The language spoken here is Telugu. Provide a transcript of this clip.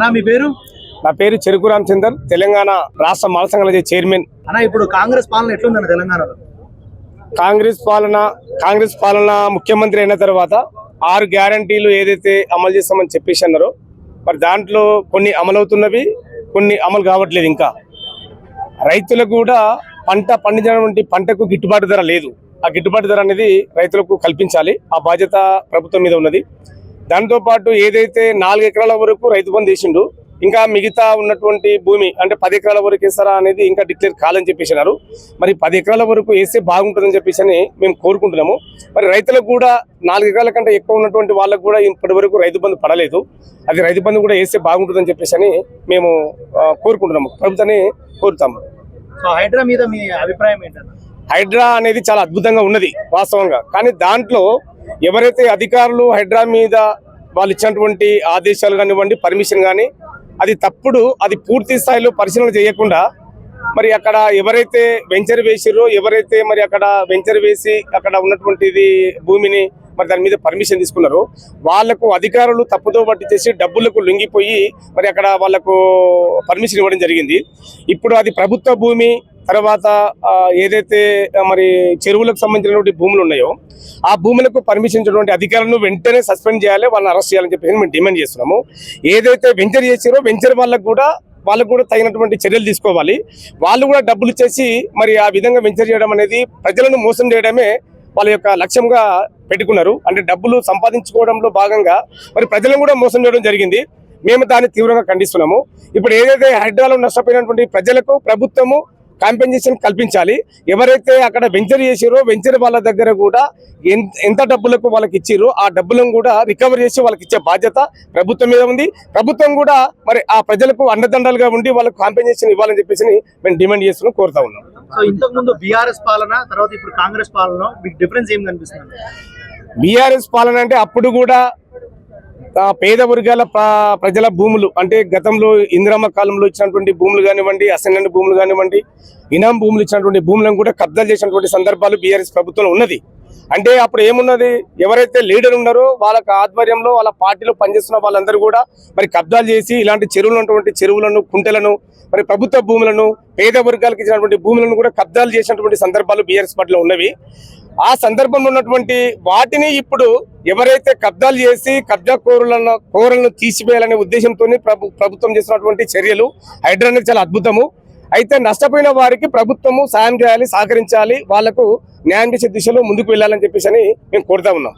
అన్నా మీ పేరు? నా పేరు చెరుకు రామచందర్ తెలంగాణ రాష్ట్ర మాలసంఘాల చైర్మన్. అన్నా ఇప్పుడు కాంగ్రెస్ పాలన ఎట్లుందన్న తెలంగాణలో? కాంగ్రెస్ పాలన కాంగ్రెస్ పాలన ముఖ్యమంత్రి అయిన తర్వాత ఆరు గ్యారంటీలు ఏదైతే అమలు చేస్తామని చెప్పేసి అన్నారో మరి దాంట్లో కొన్ని అమలవుతున్నవి కొన్ని అమలు కావట్లేదు ఇంకా. రైతులకు కూడా పంట పండించినటువంటి పంటకు గిట్టుబాటు ధర లేదు. ఆ గిట్టుబాటు ధర అనేది రైతులకు కల్పించాలి. ఆ బాధ్యత ప్రభుత్వం మీద ఉన్నది. దాంతోపాటు ఏదైతే నాలుగు ఎకరాల వరకు రైతు బంధు చేసిండు ఇంకా మిగతా ఉన్నటువంటి భూమి అంటే పది ఎకరాల వరకు వేస్తారా అనేది ఇంకా డిక్లేర్ కాలని చెప్పేసినారు. మరి పది ఎకరాల వరకు వేస్తే బాగుంటుందని చెప్పేసి అని మేము కోరుకుంటున్నాము. మరి రైతులకు కూడా నాలుగు ఎకరాల కంటే ఎక్కువ ఉన్నటువంటి వాళ్ళకు కూడా ఇప్పటి వరకు రైతు బంధు పడలేదు. అది రైతు బంధు కూడా వేస్తే బాగుంటుందని చెప్పేసి అని మేము కోరుకుంటున్నాము. ప్రభుత్వాన్ని కోరుతాము. సో హైడ్రా మీద మీ అభిప్రాయం ఏంటన్నా? హైడ్రా అనేది చాలా అద్భుతంగా ఉన్నది వాస్తవంగా. కానీ దాంట్లో ఎవరైతే అధికారులు హైడ్రా మీద వాళ్ళు ఇచ్చినటువంటి ఆదేశాలు కానివ్వండి పర్మిషన్ కానీ అది తప్పుడు అది పూర్తి స్థాయిలో పరిశీలన చేయకుండా మరి అక్కడ ఎవరైతే వెంచర్ వేసిరో ఎవరైతే మరి అక్కడ వెంచర్ వేసి అక్కడ ఉన్నటువంటిది భూమిని మరి దాని మీద పర్మిషన్ తీసుకున్నారో వాళ్ళకు అధికారులు తప్పుతో పట్టి చేసి డబ్బులకు లొంగిపోయి మరి అక్కడ వాళ్ళకు పర్మిషన్ ఇవ్వడం జరిగింది. ఇప్పుడు అది ప్రభుత్వ భూమి తర్వాత ఏదైతే మరి చెరువులకు సంబంధించినటువంటి భూములు ఉన్నాయో ఆ భూములకు పర్మిషన్ ఇచ్చినటువంటి అధికారులను వెంటనే సస్పెండ్ చేయాలి వాళ్ళని అరెస్ట్ చేయాలని చెప్పి మేము డిమాండ్ చేస్తున్నాము. ఏదైతే వెంచర్ చేసారో వెంచర్ వాళ్ళకు కూడా వాళ్ళకు కూడా తగినటువంటి చర్యలు తీసుకోవాలి. వాళ్ళు కూడా డబ్బులు ఇచ్చేసి మరి ఆ విధంగా వెంచర్ చేయడం అనేది ప్రజలను మోసం చేయడమే వాళ్ళ యొక్క లక్ష్యంగా పెట్టుకున్నారు. అంటే డబ్బులు సంపాదించుకోవడంలో భాగంగా మరి ప్రజలను కూడా మోసం చేయడం జరిగింది. మేము దాన్ని తీవ్రంగా ఖండిస్తున్నాము. ఇప్పుడు ఏదైతే హైడ్రాలో నష్టపోయినటువంటి ప్రజలకు ప్రభుత్వము కాంపెన్సేషన్ కల్పించాలి. ఎవరైతే అక్కడ వెంచర్ చేసిరో వెంచర్ వాళ్ళ దగ్గర కూడా ఎంత డబ్బులకు వాళ్ళకి ఇచ్చిరో ఆ డబ్బులను కూడా రికవర్ చేసి వాళ్ళకి ఇచ్చే బాధ్యత ప్రభుత్వం మీద ఉంది. ప్రభుత్వం కూడా మరి ఆ ప్రజలకు అండదండలుగా ఉండి వాళ్ళకు కాంపెన్సేషన్ ఇవ్వాలని చెప్పేసి మేము డిమాండ్ చేస్తున్నాం కోరుతా ఉన్నాం. సో ఇంతకు ముందు బీఆర్ఎస్ పాలన తర్వాత ఇప్పుడు కాంగ్రెస్ పాలన మీకు డిఫరెన్స్ ఏం కనిపిస్తుంది? బీఆర్ఎస్ పాలన అంటే అప్పుడు కూడా పేద వర్గాల ప్రజల భూములు అంటే గతంలో ఇందిరమ్మ కాలంలో ఇచ్చినటువంటి భూములు కానివ్వండి అసెంబ్లీ భూములు కానివ్వండి ఇనాం భూములు ఇచ్చినటువంటి భూములను కూడా కబ్జాలు చేసినటువంటి సందర్భాలు బీఆర్ఎస్ ప్రభుత్వంలో ఉన్నది. అంటే అప్పుడు ఏమున్నది? ఎవరైతే లీడర్ ఉన్నారో వాళ్ళకి ఆధ్వర్యంలో వాళ్ళ పార్టీలో పనిచేస్తున్న వాళ్ళందరూ కూడా మరి కబ్జాలు చేసి ఇలాంటి చెరువులు ఉన్నటువంటి చెరువులను కుంటలను మరి ప్రభుత్వ భూములను పేద వర్గాలకు ఇచ్చినటువంటి భూములను కూడా కబ్జాలు చేసినటువంటి సందర్భాలు బీఆర్ఎస్ పార్టీలో ఉన్నవి. ఆ సందర్భంలో ఉన్నటువంటి వాటిని ఇప్పుడు ఎవరైతే కబ్జాలు చేసి కబ్జా కోరులను కోరలను తీసివేయాలనే ఉద్దేశంతో ప్రభు ప్రభుత్వం చేసినటువంటి చర్యలు హైడ్రా అనేది చాలా అద్భుతము. అయితే నష్టపోయిన వారికి ప్రభుత్వము సాయం చేయాలి సహకరించాలి వాళ్ళకు న్యాయం చేసే దిశలో ముందుకు వెళ్ళాలని చెప్పేసి అని మేము కోరుతా ఉన్నాం.